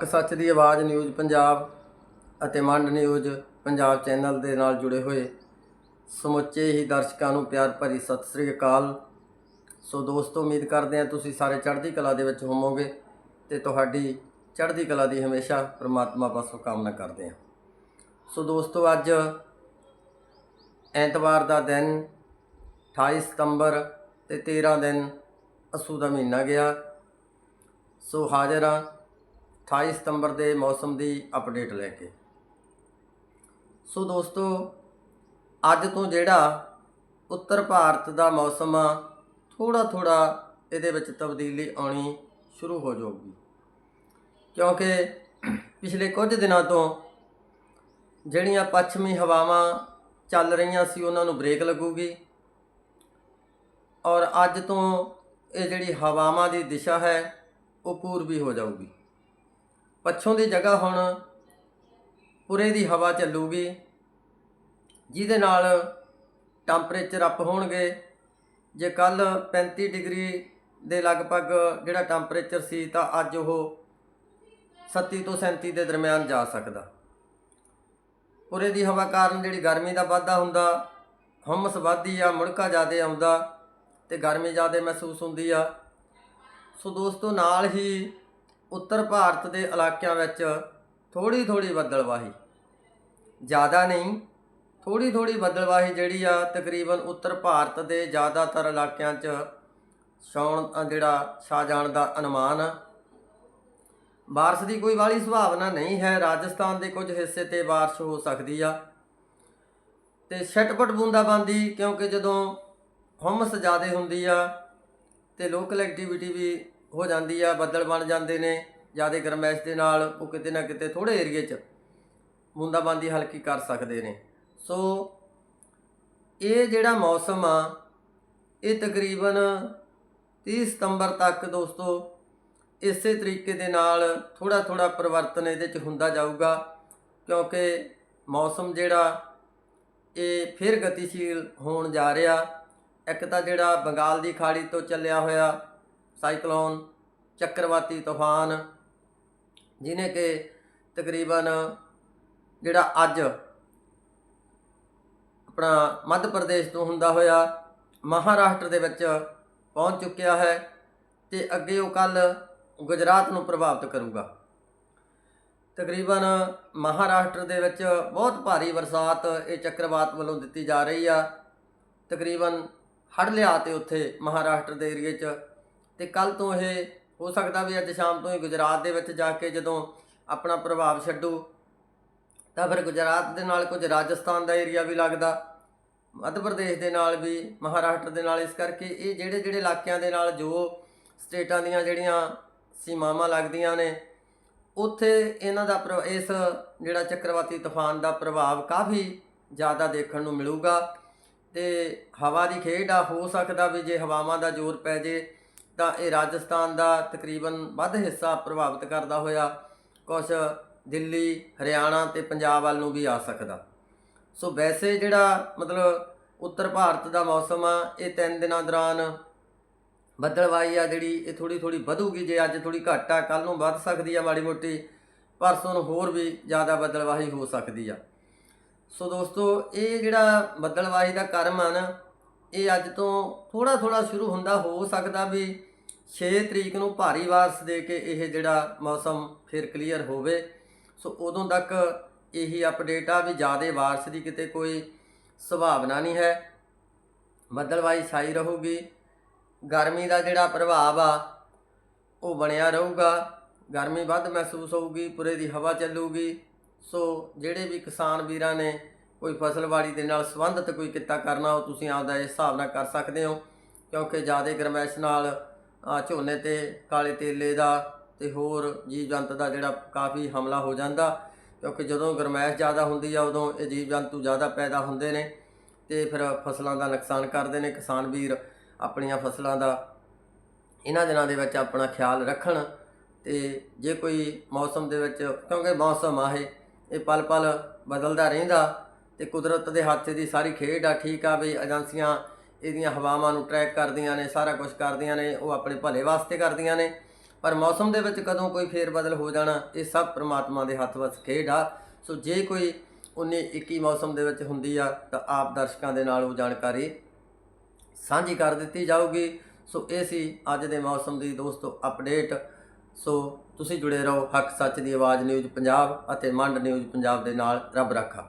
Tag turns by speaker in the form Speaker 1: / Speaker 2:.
Speaker 1: ਹੱਕ ਸੱਚ ਦੀ ਆਵਾਜ਼ ਨਿਊਜ਼ ਪੰਜਾਬ ਅਤੇ ਮੰਡ ਨਿਊਜ਼ ਪੰਜਾਬ ਚੈਨਲ ਦੇ ਨਾਲ ਜੁੜੇ ਹੋਏ। ਸਮੁੱਚੇ ਹੀ ਦਰਸ਼ਕਾਂ ਨੂੰ ਪਿਆਰ ਭਰੀ ਸਤਿ ਸ੍ਰੀ ਅਕਾਲ। ਸੋ ਦੋਸਤੋ, ਉਮੀਦ ਕਰਦੇ ਹਾਂ ਤੁਸੀਂ ਸਾਰੇ ਚੜ੍ਹਦੀ ਕਲਾ ਦੇ ਵਿੱਚ ਹੋਵੋਗੇ ਤੇ ਤੁਹਾਡੀ ਚੜ੍ਹਦੀ ਕਲਾ ਦੀ ਹਮੇਸ਼ਾ ਪ੍ਰਮਾਤਮਾ ਪਾਸੋਂ ਕਾਮਨਾ ਕਰਦੇ ਹਾਂ। ਸੋ ਦੋਸਤੋ, ਅੱਜ ਐਤਵਾਰ ਦਾ ਦਿਨ 28 ਸਤੰਬਰ ਤੇ 13 ਦਿਨ ਅਸੂ ਦਾ ਮਹੀਨਾ ਗਿਆ। ਸੋ ਹਾਜ਼ਰ ਹਾਂ 28 ਸਤੰਬਰ ਦੇ ਮੌਸਮ ਦੀ ਅਪਡੇਟ ਲੈ ਕੇ। ਸੋ ਦੋਸਤੋ, ਅੱਜ ਤੋਂ ਜਿਹੜਾ ਉੱਤਰ ਭਾਰਤ ਦਾ ਮੌਸਮ ਆ ਥੋੜਾ ਥੋੜਾ ਇਹਦੇ ਵਿੱਚ ਤਬਦੀਲੀ ਆਉਣੀ ਸ਼ੁਰੂ ਹੋ ਜਾਊਗੀ। ਕਿਉਂਕਿ ਪਿਛਲੇ ਕੁਝ ਦਿਨਾਂ ਤੋਂ ਜਿਹੜੀਆਂ ਪੱਛਮੀ ਹਵਾਵਾਂ ਚੱਲ ਰਹੀਆਂ ਸੀ, ਉਹਨਾਂ ਨੂੰ ਬ੍ਰੇਕ ਲੱਗੂਗੀ। ਔਰ ਅੱਜ ਤੋਂ ਇਹ ਜਿਹੜੀ ਹਵਾਵਾਂ ਦੀ ਦਿਸ਼ਾ ਹੈ, ਉਹ ਪੂਰਬੀ ਹੋ ਜਾਊਗੀ। ਪੱਛੋਂ ਦੀ ਜਗ੍ਹਾ ਹੁਣ ਪੁਰੇ ਦੀ ਹਵਾ ਚੱਲੂਗੀ, ਜਿਹਦੇ ਨਾਲ ਟੈਂਪਰੇਚਰ ਅਪ ਹੋਣਗੇ। ਜੇ ਕੱਲ 35 ਡਿਗਰੀ ਦੇ ਲਗਭਗ ਜਿਹੜਾ ਟੈਂਪਰੇਚਰ ਸੀ ਤਾਂ ਅੱਜ ਉਹ 37 ਤੋਂ 37 ਦੇ ਦਰਮਿਆਨ ਜਾ ਸਕਦਾ। ਪੁਰੇ ਦੀ ਹਵਾ ਕਾਰਨ ਜਿਹੜੀ ਗਰਮੀ ਦਾ ਵਾਧਾ ਹੁੰਦਾ, ਹਮਸ ਵੱਧਦੀ ਆ, ਮੁੜਕਾ ਜ਼ਿਆਦਾ ਆਉਂਦਾ ਤੇ ਗਰਮੀ ਜ਼ਿਆਦਾ ਮਹਿਸੂਸ ਹੁੰਦੀ ਆ। ਸੋ ਦੋਸਤੋ, ਨਾਲ ਹੀ ਉੱਤਰ ਭਾਰਤ ਦੇ ਇਲਾਕਿਆਂ ਵਿੱਚ ਥੋੜੀ ਥੋੜੀ ਬੱਦਲਵਾਹੀ। ਜ਼ਿਆਦਾ ਨਹੀਂ ਥੋੜੀ ਥੋੜੀ ਬੱਦਲਵਾਹੀ ਜਿਹੜੀ ਆ ਤਕਰੀਬਨ ਉੱਤਰ ਭਾਰਤ ਦੇ ਜ਼ਿਆਦਾਤਰ ਇਲਾਕਿਆਂ 'ਚ ਛਾਉਣ ਜਿਹੜਾ ਛਾ ਜਾਣ ਦਾ ਅਨੁਮਾਨ ਆ। ਬਾਰਿਸ਼ ਦੀ ਕੋਈ ਵਾਲੀ ਸੰਭਾਵਨਾ ਨਹੀਂ ਹੈ, ਰਾਜਸਥਾਨ ਦੇ ਕੁਝ ਹਿੱਸੇ ਤੇ ਬਾਰਿਸ਼ ਹੋ ਸਕਦੀ ਆ। ਤੇ ਛਟਪਟ ਬੂੰਦਾਬਾਂਦੀ, ਕਿਉਂਕਿ ਜਦੋਂ ਹਮਸ ਜ਼ਿਆਦਾ ਹੁੰਦੀ ਆ ਤੇ ਲੋਕਲ ਐਕਟੀਵਿਟੀ ਵੀ ਹੋ ਜਾਂਦੀ ਆ, ਬੱਦਲ ਬਣ ਜਾਂਦੇ ਨੇ, ਜ਼ਿਆਦਾ ਗਰਮੈਸ਼ ਦੇ ਨਾਲ ਉਹ ਕਿਤੇ ਨਾ ਕਿਤੇ ਥੋੜੇ ਏਰੀਏ 'ਚ ਬੂੰਦਾਬਾਂਦੀ ਹਲਕੀ ਕਰ ਸਕਦੇ ਨੇ। ਸੋ ਇਹ ਜਿਹੜਾ ਮੌਸਮ ਆ, ਇਹ ਤਕਰੀਬਨ 30 ਸਤੰਬਰ ਤੱਕ ਦੋਸਤੋ, ਇਸੇ ਤਰੀਕੇ ਦੇ ਨਾਲ ਥੋੜਾ ਥੋੜਾ ਪਰਿਵਰਤਨ ਇਹਦੇ 'ਚ ਹੁੰਦਾ ਜਾਊਗਾ, ਕਿਉਂਕਿ ਮੌਸਮ ਜਿਹੜਾ, ਇਹ ਫਿਰ ਗਤੀਸ਼ੀਲ ਹੋਣ ਜਾ ਰਿਹਾ। ਇੱਕ ਤਾਂ ਜਿਹੜਾ ਬੰਗਾਲ ਦੀ ਖਾੜੀ ਤੋਂ ਚੱਲਿਆ ਹੋਇਆ ਸਾਈਕਲੋਨ, ਚੱਕਰਵਾਤੀ ਤੂਫਾਨ ਜਿਨੇ ਕਿ ਤਕਰੀਬਨ ਜਿਹੜਾ ਅੱਜ ਆਪਣਾ ਮੱਧ ਪ੍ਰਦੇਸ਼ ਤੋਂ ਹੁੰਦਾ ਹੋਇਆ ਮਹਾਰਾਸ਼ਟਰ ਦੇ ਵਿੱਚ ਪਹੁੰਚ ਚੁੱਕਿਆ ਹੈ ਤੇ ਅੱਗੇ ਉਹ ਕੱਲ ਗੁਜਰਾਤ ਨੂੰ ਪ੍ਰਭਾਵਿਤ ਕਰੂਗਾ। ਤਕਰੀਬਨ ਮਹਾਰਾਸ਼ਟਰ ਦੇ ਵਿੱਚ ਬਹੁਤ ਭਾਰੀ ਬਰਸਾਤ ਇਹ ਚੱਕਰਵਾਤ ਵੱਲੋਂ ਦਿੱਤੀ ਜਾ ਰਹੀ ਆ। ਤਕਰੀਬਨ ਹੜ ਲਿਆ ਤੇ ਉੱਥੇ ਮਹਾਰਾਸ਼ਟਰ ਦੇ ਏਰੀਏ 'ਚ ਤੇ ਕੱਲ ਤੋਂ ਇਹ ਹੋ ਸਕਦਾ ਵੀ ਅੱਜ ਸ਼ਾਮ ਤੋਂ ਹੀ ਗੁਜਰਾਤ ਦੇ ਵਿੱਚ ਜਾ ਕੇ ਜਦੋਂ ਆਪਣਾ ਪ੍ਰਭਾਵ ਛੱਡੂ, ਤਾਂ ਫਿਰ ਗੁਜਰਾਤ ਦੇ ਨਾਲ ਕੁਝ ਰਾਜਸਥਾਨ ਦਾ ਏਰੀਆ ਵੀ ਲੱਗਦਾ, ਮੱਧ ਪ੍ਰਦੇਸ਼ ਦੇ ਨਾਲ ਵੀ, ਮਹਾਰਾਸ਼ਟਰ ਦੇ ਨਾਲ ਇਸ ਕਰਕੇ ਇਹ ਜਿਹੜੇ ਜਿਹੜੇ ਇਲਾਕਿਆਂ ਦੇ ਨਾਲ ਜੋ ਸਟੇਟਾਂ ਦੀਆਂ ਜਿਹੜੀਆਂ ਸੀਮਾਵਾਂ ਲੱਗਦੀਆਂ ਨੇ, ਉੱਥੇ ਇਹਨਾਂ ਦਾ ਪ੍ਰ- ਇਸ ਜਿਹੜਾ ਚੱਕਰਵਾਤੀ ਤੂਫਾਨ ਦਾ ਪ੍ਰਭਾਵ ਕਾਫੀ ਜ਼ਿਆਦਾ ਦੇਖਣ ਨੂੰ ਮਿਲੂਗਾ ਤੇ ਹਵਾ ਦੀ ਖੇਡ ਆ, ਹੋ ਸਕਦਾ ਵੀ ਜੇ ਹਵਾਵਾਂ ਦਾ ਜ਼ੋਰ ਪੈ ਜੇ ਤਾਂ ਇਹ ਰਾਜਸਥਾਨ ਦਾ ਤਕਰੀਬਨ ਵੱਧ ਹਿੱਸਾ ਪ੍ਰਭਾਵਿਤ ਕਰਦਾ ਹੋਇਆ ਕੁਝ ਦਿੱਲੀ, ਹਰਿਆਣਾ ਤੇ ਪੰਜਾਬ ਵੱਲ ਨੂੰ ਵੀ ਆ ਸਕਦਾ। ਸੋ ਵੈਸੇ ਜਿਹੜਾ ਮਤਲਬ ਉੱਤਰ ਭਾਰਤ ਦਾ ਮੌਸਮ ਆ, ਇਹ ਤਿੰਨ ਦਿਨਾਂ ਦੌਰਾਨ ਬੱਦਲਵਾਈ ਆ ਜਿਹੜੀ, ਇਹ ਥੋੜੀ ਥੋੜੀ ਵਧੂਗੀ, ਜੇ ਅੱਜ ਥੋੜੀ ਘੱਟ ਆ ਕੱਲ ਨੂੰ ਵੱਧ ਸਕਦੀ ਆ ਮਾੜੀ ਮੋਟੀ ਪਰਸੋਂ ਨੂੰ ਹੋਰ ਵੀ ਜ਼ਿਆਦਾ ਬੱਦਲਵਾਹੀ ਹੋ ਸਕਦੀ ਆ। ਸੋ ਦੋਸਤੋ, ਇਹ ਜਿਹੜਾ ਬੱਦਲਵਾਹੀ ਦਾ ਕਰਮ ਆ ਨਾ, ਇਹ ਅੱਜ ਤੋਂ ਥੋੜਾ ਥੋੜਾ ਸ਼ੁਰੂ ਹੁੰਦਾ, ਹੋ ਸਕਦਾ ਵੀ 6 ਤਰੀਕ ਨੂੰ ਭਾਰੀ ਬਾਰਿਸ਼ ਦੇ ਕੇ ਇਹ ਜਿਹੜਾ ਮੌਸਮ ਫਿਰ ਕਲੀਅਰ ਹੋਵੇ। ਸੋ ਉਦੋਂ ਤੱਕ ਇਹੀ ਅਪਡੇਟ ਆ ਵੀ ਜ਼ਿਆਦਾ ਬਾਰਿਸ਼ ਦੀ ਕਿਤੇ ਕੋਈ ਸੰਭਾਵਨਾ ਨਹੀਂ ਹੈ। ਬੱਦਲਵਾਈ ਛਾਈ ਰਹੂਗੀ। ਗਰਮੀ ਦਾ ਜਿਹੜਾ ਪ੍ਰਭਾਵ ਆ, ਉਹ ਬਣਿਆ ਰਹੂਗਾ। ਗਰਮੀ ਵੱਧ ਮਹਿਸੂਸ ਹੋਊਗੀ, ਪੂਰੇ ਦੀ ਹਵਾ ਚੱਲੂਗੀ। ਸੋ ਜਿਹੜੇ ਵੀ ਕਿਸਾਨ ਵੀਰਾਂ ਨੇ ਕੋਈ ਫਸਲਵਾੜੀ ਦੇ ਨਾਲ ਸੰਬੰਧਿਤ ਕੋਈ ਕਿੱਤਾ ਕਰਨਾ, ਉਹ ਤੁਸੀਂ ਆਪਦਾ ਇਸ ਹਿਸਾਬ ਨਾਲ ਕਰ ਸਕਦੇ ਹੋ। ਕਿਉਂਕਿ ਜ਼ਿਆਦਾ ਗਰਮੈਸ਼ ਨਾਲ ਝੋਨੇ ਤੇ, ਕਾਲੇ ਤੇਲੇ ਦਾ ਤੇ ਹੋਰ ਜੀਵ ਜੰਤ ਦਾ ਜਿਹੜਾ ਕਾਫੀ ਹਮਲਾ ਹੋ ਜਾਂਦਾ। ਕਿਉਂਕਿ ਜਦੋਂ ਗਰਮੈਸ਼ ਜ਼ਿਆਦਾ ਹੁੰਦੀ ਆ, ਉਦੋਂ ਇਹ ਜੀਵ ਜੰਤੂ ਜ਼ਿਆਦਾ ਪੈਦਾ ਹੁੰਦੇ ਨੇ ਤੇ ਫਿਰ ਫਸਲਾਂ ਦਾ ਨੁਕਸਾਨ ਕਰਦੇ ਨੇ। ਕਿਸਾਨ ਵੀਰ ਆਪਣੀਆਂ ਫਸਲਾਂ ਦਾ ਇਹਨਾਂ ਦਿਨਾਂ ਦੇ ਵਿੱਚ ਆਪਣਾ ਖਿਆਲ ਰੱਖਣ ਤੇ ਜੇ ਕੋਈ ਮੌਸਮ ਦੇ ਵਿੱਚ, ਕਿਉਂਕਿ ਮੌਸਮ ਆ ਇਹ ਇਹ ਪਲ ਪਲ ਬਦਲਦਾ ਰਹਿੰਦਾ ਤੇ ਕੁਦਰਤ ਦੇ ਹੱਥ ਦੀ ਸਾਰੀ ਖੇਡ ਆ, ਠੀਕ ਆ ਵੀ ਏਜੰਸੀਆਂ ਇਹਦੀਆਂ ਹਵਾਵਾਂ ਨੂੰ ਟਰੈਕ ਕਰਦੀਆਂ ਨੇ, ਸਾਰਾ ਕੁਝ ਕਰਦੀਆਂ ਨੇ, ਉਹ ਆਪਣੇ ਭਲੇ ਵਾਸਤੇ ਕਰਦੀਆਂ ਨੇ। ਪਰ ਮੌਸਮ ਦੇ ਵਿੱਚ ਕਦੋਂ ਕੋਈ ਫੇਰ ਬਦਲ ਹੋ ਜਾਣਾ, ਇਹ ਸਭ ਪ੍ਰਮਾਤਮਾ ਦੇ ਹੱਥ ਵਿੱਚ ਖੇਡ ਆ। ਸੋ ਜੇ ਕੋਈ 19 21 ਮੌਸਮ ਦੇ ਵਿੱਚ ਹੁੰਦੀ ਆ, ਤਾਂ ਆਪ ਦਰਸ਼ਕਾਂ ਦੇ ਨਾਲ ਉਹ ਜਾਣਕਾਰੀ ਸਾਂਝੀ ਕਰ ਦਿੱਤੀ ਜਾਊਗੀ। ਸੋ ਇਹ ਸੀ ਅੱਜ ਦੇ ਮੌਸਮ ਦੀ ਦੋਸਤੋ ਅਪਡੇਟ ਸੋ ਤੁਸੀਂ ਜੁੜੇ ਰਹੋ ਹੱਕ ਸੱਚ ਦੀ ਆਵਾਜ਼ ਨਿਊਜ਼ ਪੰਜਾਬ ਅਤੇ ਮੰਡ ਨਿਊਜ਼ ਪੰਜਾਬ ਦੇ ਨਾਲ ਰੱਬ ਰੱਖਾ।